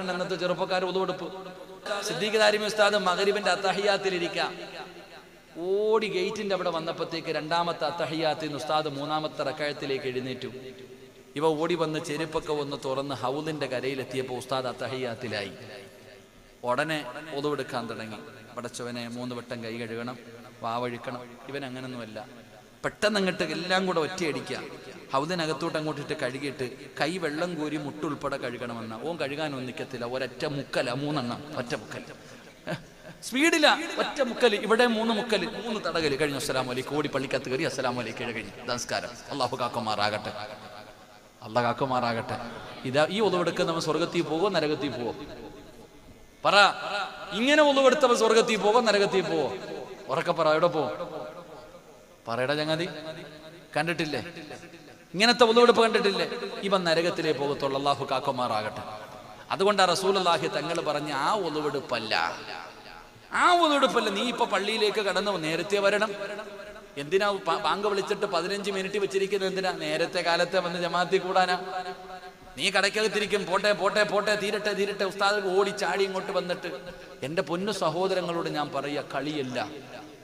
അന്നത്തെ ചെറുപ്പക്കാർ ഉതുകൊടുപ്പ് സിദ്ദീഖ് ദാരിമി ഉസ്താദ് മകരിബിന്റെ അത്തഹിയാത്തിലിരിക്കാം. ഓടി ഗേറ്റിന്റെ അവിടെ വന്നപ്പോഴത്തേക്ക് രണ്ടാമത്തെ അത്തഹിയാത്തിൽ നിന്ന് ഉസ്താദ് മൂന്നാമത്തെ റക്കായത്തിലേക്ക് എഴുന്നേറ്റു. ഇവ ഓടി വന്ന് ചെരുപ്പൊക്കെ ഒന്ന് തുറന്ന് ഹൗദിന്റെ കരയിലെത്തിയപ്പോൾ ഉസ്താദ് അത്തഹിയാത്തിലായി. ഉടനെ ഒതുവെടുക്കാൻ തുടങ്ങി. പടച്ചവനെ മൂന്ന് വട്ടം കൈ കഴുകണം വാവഴിക്കണം. ഇവൻ അങ്ങനൊന്നുമല്ല. പെട്ടെന്ന് അങ്ങോട്ട് എല്ലാം കൂടെ ഒറ്റയടിക്കുക. ഹൗദിനകത്തോട്ട് അങ്ങോട്ട് ഇട്ട് കഴുകിയിട്ട് കൈ വെള്ളം കോരി മുട്ടുൾപ്പെടെ കഴുകണമെന്ന. ഓൻ കഴുകാനൊന്നും നിൽക്കത്തില്ല ഒരൊറ്റ മുക്കല മൂന്നെണ്ണം. ഒറ്റ മുക്കൽ. സ്പീഡില. ഒറ്റ മുക്കൽ. ഇവിടെ മൂന്ന് മുക്കൽ. മൂന്ന് തടകൽ. കഴിഞ്ഞു. അസ്സലാം അലൈക്കും. കോടി പള്ളിക്കത്ത് കയറി അസ്സലാം അലൈക്കും. കഴിഞ്ഞു. നമസ്കാരം. അള്ളാഹു കാക്കുമാറാകട്ടെ. അള്ള കാക്കുമാറാകട്ടെ. ഇതാ ഈ ഒതുവെടുക്ക് നമ്മൾ സ്വർഗത്തിൽ പോവോ നരകത്തിൽ പോവോ? പറ. ഇങ്ങനെ ഒതുവെടുത്തവ സ്വർഗത്തിൽ പോവോ നരകത്തിൽ പോവോ? ഉറക്കെ പറ. എവിടെ പോവോ? പറയടാ ചങ്ങാതി. കണ്ടിട്ടില്ലേ? ഇങ്ങനത്തെ ഒന്നുകൊടുപ്പ് കണ്ടിട്ടില്ലേ? ഇവൻ നരകത്തിലേ പോകത്തുള്ളൂ. അള്ളാഹു കാക്കുമാറാകട്ടെ. അതുകൊണ്ട് ആ അള്ളാഹി തങ്ങൾ പറഞ്ഞ ആ ഒന്നുവെടുപ്പല്ല ആ ഒന്നുവെടുപ്പല്ല നീ ഇപ്പൊ പള്ളിയിലേക്ക് കടന്നു നേരത്തെ വരണം. എന്തിനാ പാങ്ക് വിളിച്ചിട്ട് പതിനഞ്ച് മിനിറ്റ് വെച്ചിരിക്കുന്നത് എന്തിനാ? നേരത്തെ കാലത്തെ വന്ന് ജമാഅത്തി കൂടാനാ. നീ കടയ്ക്കകത്തിരിക്കും പോട്ടെ പോട്ടെ പോട്ടെ. തീരട്ടെ തീരട്ടെ. ഉസ്താദ് ഓടി ചാടി ഇങ്ങോട്ട് വന്നിട്ട് എന്റെ പൊന്നു സഹോദരങ്ങളോട് ഞാൻ പറയുക കളിയല്ല.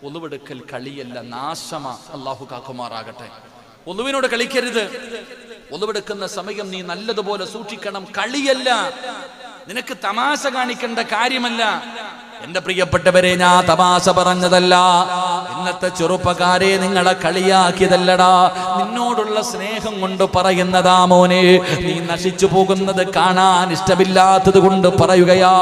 ഒന്നുവെടുക്കൽ കളിയല്ല നാശമ. അള്ളാഹു കാക്കുമാറാകട്ടെ. ഒന്നുവിനോട് കളിക്കരുത്. ഒളിവെടുക്കുന്ന സമയം നീ നല്ലതുപോലെ സൂക്ഷിക്കണം. കളിയല്ല. നിനക്ക് തമാശ കാണിക്കേണ്ട കാര്യമല്ല. എന്റെ പ്രിയപ്പെട്ടവരെ ഞാൻ തമാശ പറഞ്ഞതല്ല. ഇന്നത്തെ ചെറുപ്പക്കാരെ നിങ്ങളെ കളിയാക്കിയതല്ലടാ. നിന്നോടുള്ള സ്നേഹം കൊണ്ട് പറയുന്നതാ മോനെ. നീ നശിച്ചു പോകുന്നത് കാണാൻ ഇഷ്ടമില്ലാത്തത് കൊണ്ട് പറയുകയാ.